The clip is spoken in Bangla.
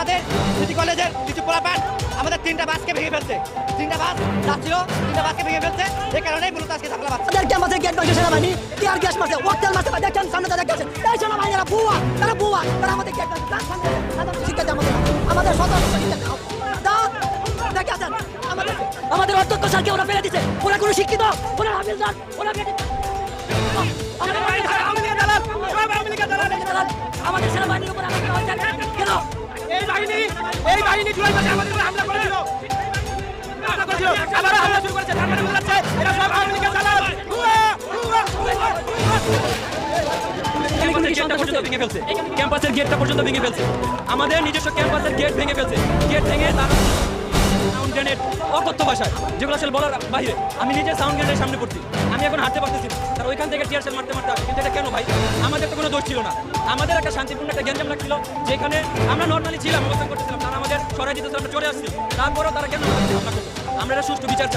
আমাদের সিটি কলেজের কিছু পোলাপান আমাদের তিনটা বাসকে ভেঙে ফেলছে। তিনটা বাস যাচ্ছিল তিনটা বাসকে ভেঙে ফেলছে। এই কারণেই মূলত আজকে ঝামেলা বাঁধছে তাদেরকে আমাদের গেট মারছে সেনাবাহিনী টিয়ার গ্যাস মারছে ওয়াক্তাল মারছে ভাই দেখছেন সামনে তারা গেছে? এই সেনাবাহিনী এরা বুয়া তারা বুয়া। তারা আমাদের গেট মারছে তার সামনে সাধারণ শিক্ষা দেয় আমাদের আমাদের সতর্ক দেখে আছেন আমাদের আমাদের অধ্যক্ষ স্যারকে ওরা ফেলে দিচ্ছে ওরা কোনো শিক্ষিত ওরা হাফিজদার ওরা আমাদের আমাদের সেনাবাহিনীর উপর আমাদের কেন? এই বাহিনী এই বাহিনী জুলাই মাসে আমাদের উপর হামলা করেছিল। ক্যাম্পাসের গেটটা পর্যন্ত ভেঙে ফেলছে। আমাদের নিজস্ব ক্যাম্পাসের গেট ভেঙে ফেলছে। সাউন্ড গ্রেনেড অকথ্য ভাষায়, যেগুলো আসলে বলার বাইরে আমি নিজে সাউন্ড গ্রেনেডের সামনে পড়ছি। আমি এখন হাঁটতে পারতেছি। তার ওইখান থেকে টিয়ার সেল মারতে মারতে। কিন্তু এটা কেন ভাই? আমাদের তো কোনো দোষ ছিল না। আমাদের একটা শান্তিপূর্ণ একটা গেঞ্জাম লাগছিল, যেখানে আমরা নর্মালি ছিলাম, অবস্থান করতেছিলাম। তারা আমাদের সরাই দিতে আমরা চলে আসছি। তারপরেও তারা কেন আমরা এটা সুষ্ঠু বিচার